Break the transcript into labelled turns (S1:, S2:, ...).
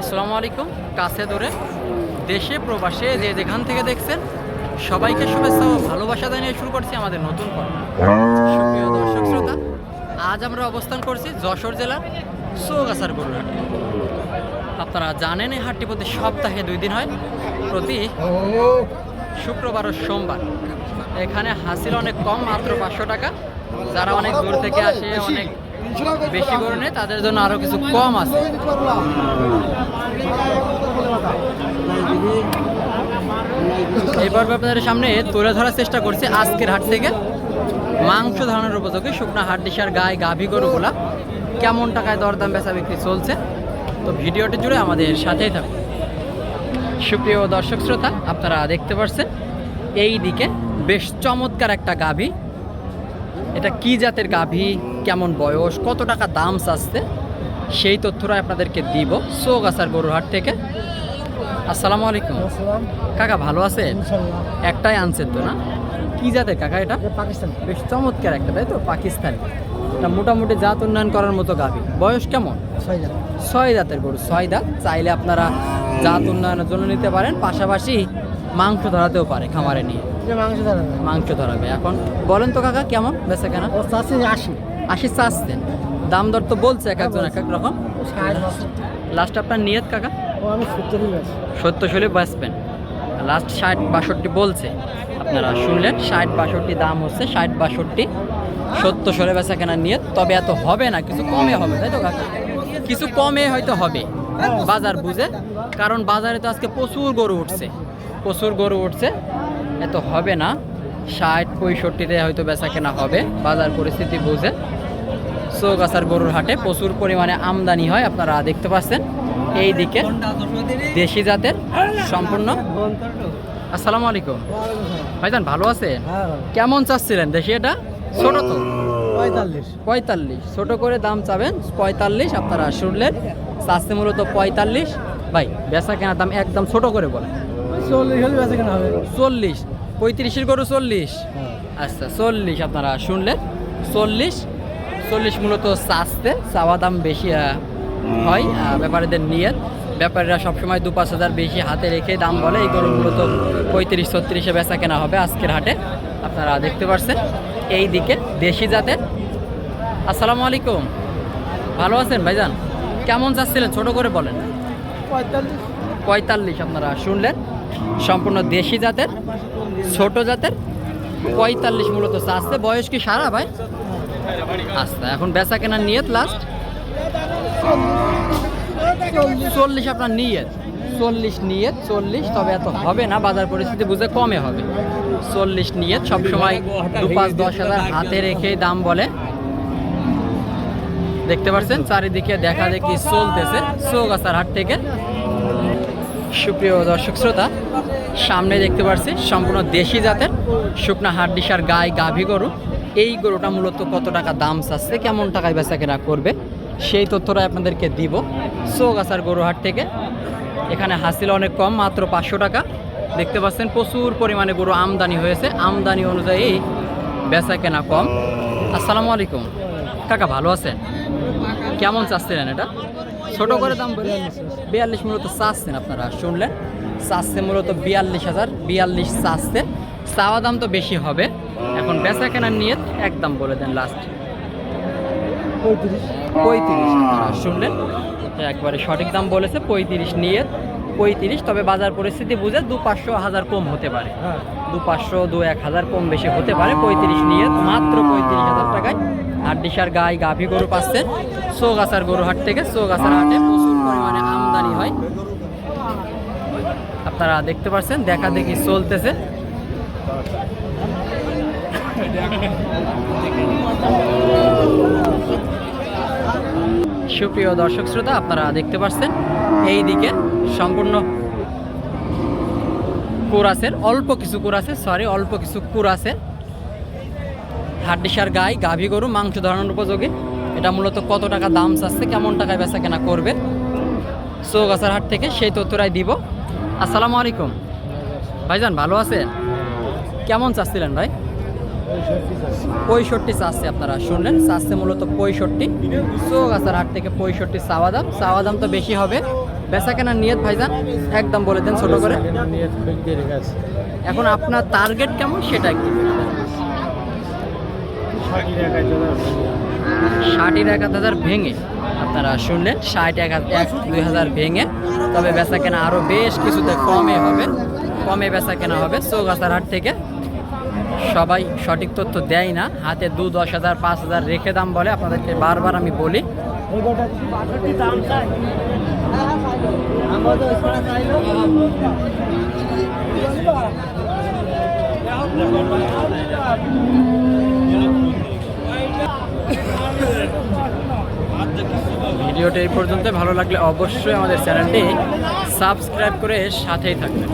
S1: আসসালামু আলাইকুম কাছে দূরে দেশে প্রবাসে যে যেখান থেকে দেখছেন সবাইকে শুভেচ্ছা ও ভালোবাসা জানিয়ে শুরু করছি আমাদের নতুন পর্ব। সুপ্রিয় দর্শক শ্রোতা আজ আমরা অবস্থান করছি যশোর জেলার চৌগাছার গরুরহাট আপনারা জানেন এই হাটটি প্রতি সপ্তাহে দুই দিন হয় প্রতি শুক্রবার ও সোমবার। এখানে হাসিল অনেক কম মাত্র পাঁচশো টাকা। যারা অনেক দূর থেকে আসে অনেক বেশি গরু নেয়, তাদের জন্য আরও কিছু কম আছে। এই এবার আপনাদের সামনে তুলে ধরার চেষ্টা করছি আজকের হাট থেকে। মাংস ধরানোর উপযোগী শুকনো হাট ডিসার গায়ে গাভী গরুগুলা। কেমন টাকায় দরদাম বেচা বিক্রি চলছে? তো ভিডিওটি জুড়ে আমাদের সাথেই থাকুন। সুপ্রিয় দর্শক শ্রোতা, আপনারা দেখতে পাচ্ছেন এই দিকে বেশ চমৎকার একটা গাভী এটা কি জাতের গাভী? কেমন বয়স? কত টাকা দাম চাচ্ছে? সেই তথ্যটা আপনাদেরকে দিব সোগাছার গরুহাট থেকে। আসসালামু আলাইকুম। কাকা ভালো আছেন? একটাই আনছেন তো না? কি জাতের কাকা এটা?
S2: পাকিস্তান।
S1: বেশ চমৎকার একটা তাই তো? পাকিস্তানি। এটা মোটামুটি জাত উন্নয়ন করার মতো গাভী। বয়স কেমন?
S2: ছয়
S1: দাঁতের গরু ছয় দাঁত। চাইলে আপনারা জাত উন্নয়নের জন্য নিতে পারেন। পাশাপাশি মাংস ধরাতেও পারে খামারে নিয়ে।
S2: মাংস ধরে না
S1: মাংস ধরাবে। এখন বলেন তো কাকা কেমন? বেচা কেনা?
S2: ও চাষি আশি।
S1: আশি চাচ্ছেন দাম দর তো বলছে এক একজন এক এক রকম। লাস্ট আপনার নিয়ত কাকা?
S2: ও আমি সত্তরই
S1: সত্তর ষোলো বাঁচবেন। লাস্ট ষাট বাষট্টি বলছে। আপনারা শুনলেন ষাট বাষট্টি দাম হচ্ছে ষাট বাষট্টি সত্তর ষোলো বেচা কেনার নিয়ত। তবে এত হবে না কিছু কমে হবে তাই তো কাকা? কিছু কমে হয়তো হবে। বাজার বুঝে। কারণ বাজারে তো আজকে প্রচুর গরু উঠছে। প্রচুর গরু উঠছে এত হবে না। ষাট পঁয়ষট্টিতে হয়তো বেচা কেনা হবে বাজার পরিস্থিতি বুঝে। চৌগাছার গরুর হাটে প্রচুর পরিমাণে আমদানি হয় আপনারা দেখতে পাচ্ছেন। এই দিকে দেশি জাতের সম্পূর্ণ। আসসালামু আলাইকুম। ভাইজান ভালো
S2: আছে
S1: কেমন চাচ্ছিলেন দেশি এটা? ছোট তো?
S2: পঁয়তাল্লিশ।
S1: পঁয়তাল্লিশ। ছোট করে দাম চাবেন পঁয়তাল্লিশ আপনারা শুনলেন। চাচ্ছে মূলত পঁয়তাল্লিশ। ভাই বেচা কেনার দাম একদম ছোট করে বলেন।
S2: চল্লিশ হলে বেঁচে কেনা হবে?
S1: চল্লিশ। পঁয়ত্রিশের গরু চল্লিশ।
S2: হ্যাঁ।
S1: আচ্ছা চল্লিশ আপনারা শুনলেন। চল্লিশ। চল্লিশ মূলত চাষতে চাওয়া দাম বেশি হয় ব্যাপারীদের নিয়ে ব্যাপারীরা সবসময় দু পাঁচ হাজার বেশি হাতে রেখে দাম বলে এই গরু মূলত পঁয়ত্রিশ ছত্রিশে বেচা কেনা হবে আজকের হাটে। আপনারা দেখতে পাচ্ছেন এই দিকে দেশি জাতের। আসসালামু আলাইকুম। ভালো আছেন ভাইজান? কেমন যাচ্ছিলেন ছোট করে বলেন।
S2: পঁয়তাল্লিশ।
S1: পঁয়তাল্লিশ আপনারা শুনলেন। সম্পূর্ণ দেশি জাতের, ছোট জাতের, পঁয়তাল্লিশ মূলত চাচ্ছে বয়স কি সারা ভাই? আচ্ছা এখন বেচা কেনার নিয়ত লাস্ট চল্লিশ আপনার নিয়ত, চল্লিশ নিয়ত, চল্লিশ, তবে এত হবে না, বাজার পরিস্থিতি বুঝে কমে হবে। চল্লিশ নিয়ত সবসময় দু পাঁচ দশ হাজার হাতে রেখে দাম বলে। দেখতে পাচ্ছেন, চারিদিকে দেখা দেখি চলতেছে, চৌগাছার হাট থেকে। সুপ্রিয় দর্শক শ্রোতা, সামনে দেখতে পাচ্ছি সম্পূর্ণ দেশি জাতের শুকনা হাড্ডিসার গায়ে গাভী গরু। এই গরুটা মূলত কত টাকা দাম চাচ্ছে, কেমন টাকায় বেচা কেনা করবে, সেই তথ্যটা আপনাদেরকে দিব। চৌগাছার গরু হাট থেকে। এখানে হাসিল অনেক কম, মাত্র পাঁচশো টাকা। দেখতে পাচ্ছেন প্রচুর পরিমাণে গরু আমদানি হয়েছে। আমদানি অনুযায়ী বেচা কেনা কম। আসসালামু আলাইকুম। কাকা, ভালো আছেন? কেমন চাচ্ছিলেন এটা? ছোট করে দাম বলে বিয়াল্লিশ মূলত চাচ্ছেন আপনারা শুনলেন? চাচ্ছে মূলত বিয়াল্লিশ হাজার বিয়াল্লিশ চাচ্ছে চাওয়া দাম তো বেশি হবে। এখন বেচা কেনার নিয়ে একদম বলে দেন লাস্ট
S2: পঁয়ত্রিশ।
S1: পঁয়ত্রিশ আপনারা শুনলেন একবারে সঠিক দাম বলেছে পঁয়ত্রিশ নিয়ে পঁয়ত্রিশ। তবে বাজার পরিস্থিতি বুঝে দু পাঁচশো হাজার কম হতে পারে।
S2: হ্যাঁ।
S1: দু পাঁচশো দু এক হাজার কম বেশি হতে পারে পঁয়ত্রিশ নিয়ে মাত্র পঁয়ত্রিশ হাজার টাকায় আর ডিসার গায়ে গাভী গরু পাচ্ছেন গরু হাট থেকে চৌগাছার হাটে প্রচুর পরিমাণে আমদানি হয়। আপনারা দেখতে পাচ্ছেন, দেখা দেখি চলতেছে। সুপ্রিয় দর্শক শ্রোতা, আপনারা দেখতে পাচ্ছেন এই দিকে সম্পূর্ণ কুরাসের, অল্প কিছু কুরাসে সরি অল্প কিছু কুরাসে হাড্ডিসার গাই গাভী গরু মাংস ধরানোর উপযোগী। এটা মূলত কত টাকা দাম চাচ্ছে কেমন টাকায় বেচা কেনা করবে? চৌগাছার হাট থেকে সেই তথ্যটাই দিব। আসসালামু আলাইকুম। ভাইজান ভালো আছেন? কেমন চাচ্ছিলেন ভাই? পঁয়ষট্টি চাচ্ছে আপনারা শুনলেন? চাচ্ছে মূলত পঁয়ষট্টি। চৌগাছার হাট থেকে পঁয়ষট্টি চাওয়া দাম। চাওয়া দাম তো বেশি হবে। বেচা কেনার নিয়ত ভাইজান একদম বলে দেন ছোট করে।
S2: আছে
S1: এখন আপনার টার্গেট কেমন সেটা একটু
S2: ষাটের এক হাজার
S1: এক হাজার ভেঙে। আপনারা শুনলেন ষাট এক এক দুই হাজার ভেঙে। তবে বেচা কেনা আরও বেশ কিছুতে কমে হবে। কমে বেচা কেনা হবে। চৌগাছার হাট থেকে সবাই সঠিক তথ্য দেয় না। হাতে দু দশ হাজার পাঁচ হাজার রেখে দাম বলে আপনাদেরকে বারবার আমি বলি।
S2: দাম
S1: ভিডিওটা এই পর্যন্ত। ভালো লাগলে অবশ্যই আমাদের চ্যানেলটি সাবস্ক্রাইব করে সাথেই থাকবেন।